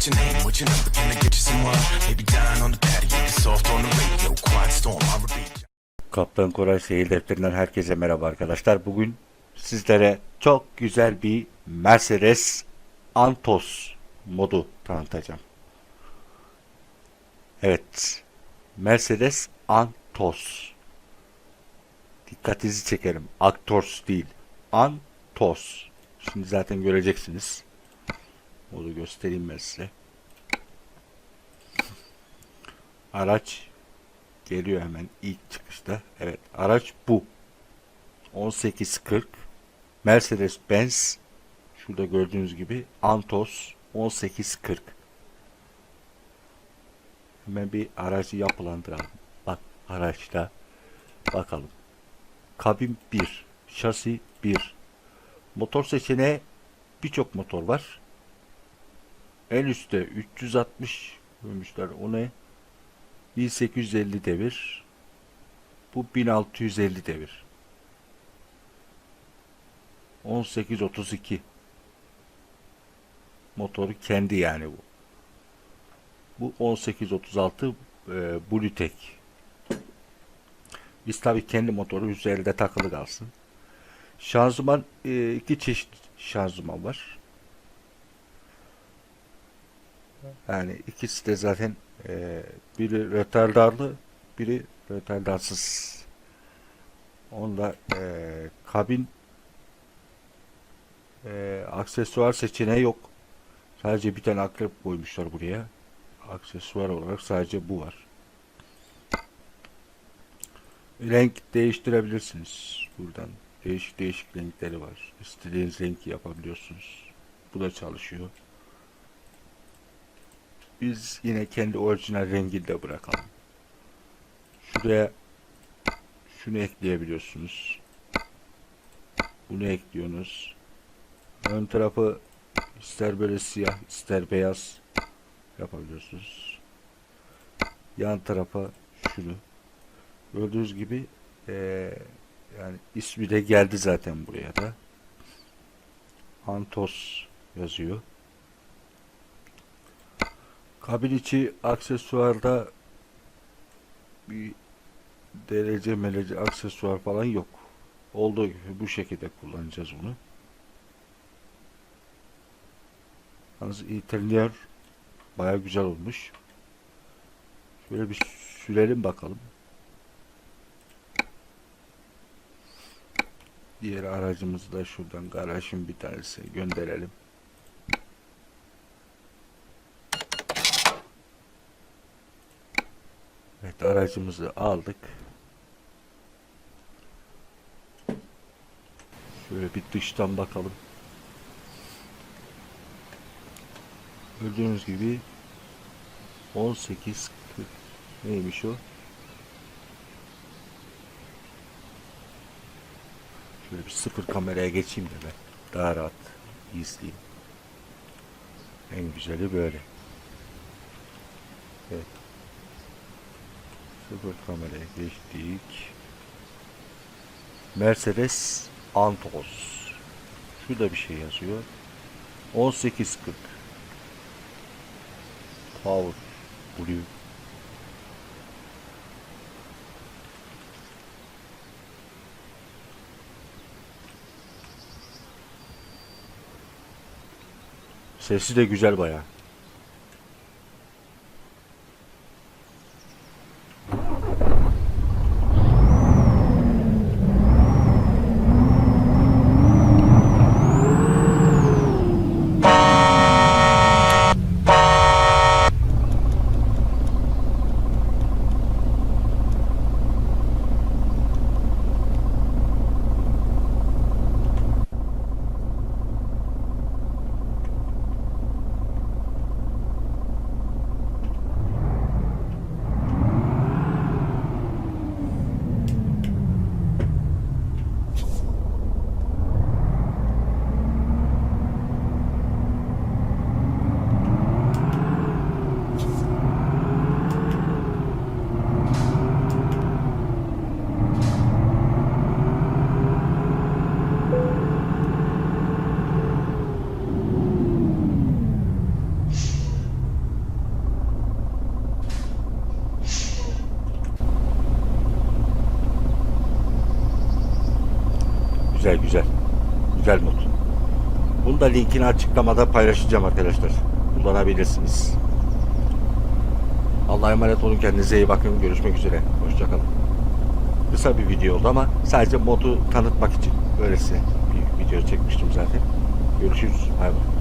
What's your name? What's your number? Can I get you some wine? Maybe dine on the patio, soft on the radio. Quiet storm, I repeat. Kaptan Koray Seyir Defterinden herkese merhaba arkadaşlar. Bugün sizlere çok güzel bir Mercedes Antos modu tanıtacağım. Evet. Mercedes Antos. Dikkatinizi çekerim. Actors değil. Antos. Şimdi zaten göreceksiniz. Modu göstereyim ben size. Araç geliyor hemen ilk çıkışta. Evet araç bu. 1840 Mercedes Benz şurada gördüğünüz gibi Antos 1840 Hemen bir aracı yapılandıralım. Bak araçta bakalım. Kabin 1, şasi 1. Motor seçeneği birçok motor var. En üstte 360 koymuşlar. O ne? 1850 devir. Bu 1650 devir. 1832 motoru kendi yani bu. Bu 1836 e, Bluetech. Biz tabii kendi motoru üzerinde takılı kalsın. Şanzıman e, iki çeşit şanzıman var. Yani ikisi de zaten e, biri retardarlı, biri retardarsız. Onda e, kabin e, aksesuar seçeneği yok. Sadece bir tane akrep koymuşlar buraya. Aksesuar olarak sadece bu var. Renk değiştirebilirsiniz buradan. Değişik değişik renkleri var. İstediğiniz renki yapabiliyorsunuz. Bu da çalışıyor. Biz yine kendi orijinal renginde bırakalım. Şuraya şunu ekleyebiliyorsunuz. Bunu ekliyorsunuz. Ön tarafı ister böyle siyah ister beyaz yapabiliyorsunuz. Yan tarafa şunu. Gördüğünüz gibi eee, yani ismi de geldi zaten buraya da. Antos yazıyor. Kabin içi aksesuarda bir derece melece aksesuar falan yok. Olduğu gibi bu şekilde kullanacağız bunu. Yalnız interior baya güzel olmuş. Şöyle bir sürelim bakalım. Diğer aracımızı da şuradan garajın bir tanesi gönderelim. Evet aracımızı aldık. Şöyle bir dıştan bakalım. Gördüğünüz gibi 18 40 neymiş o? Şöyle bir sıfır kameraya geçeyim de ben. Daha rahat izleyeyim. En güzeli böyle. Evet. Sıfır kameraya geçtik. Mercedes Antos. Şurada bir şey yazıyor. 1840. Power Blue. Sesi de güzel bayağı. Güzel güzel. Güzel mod. Bunu da linkini açıklamada paylaşacağım arkadaşlar. Kullanabilirsiniz. Allah'a emanet olun. Kendinize iyi bakın. Görüşmek üzere. Hoşçakalın. Kısa bir video oldu ama sadece modu tanıtmak için böylesi bir video çekmiştim zaten. Görüşürüz. Bay bay.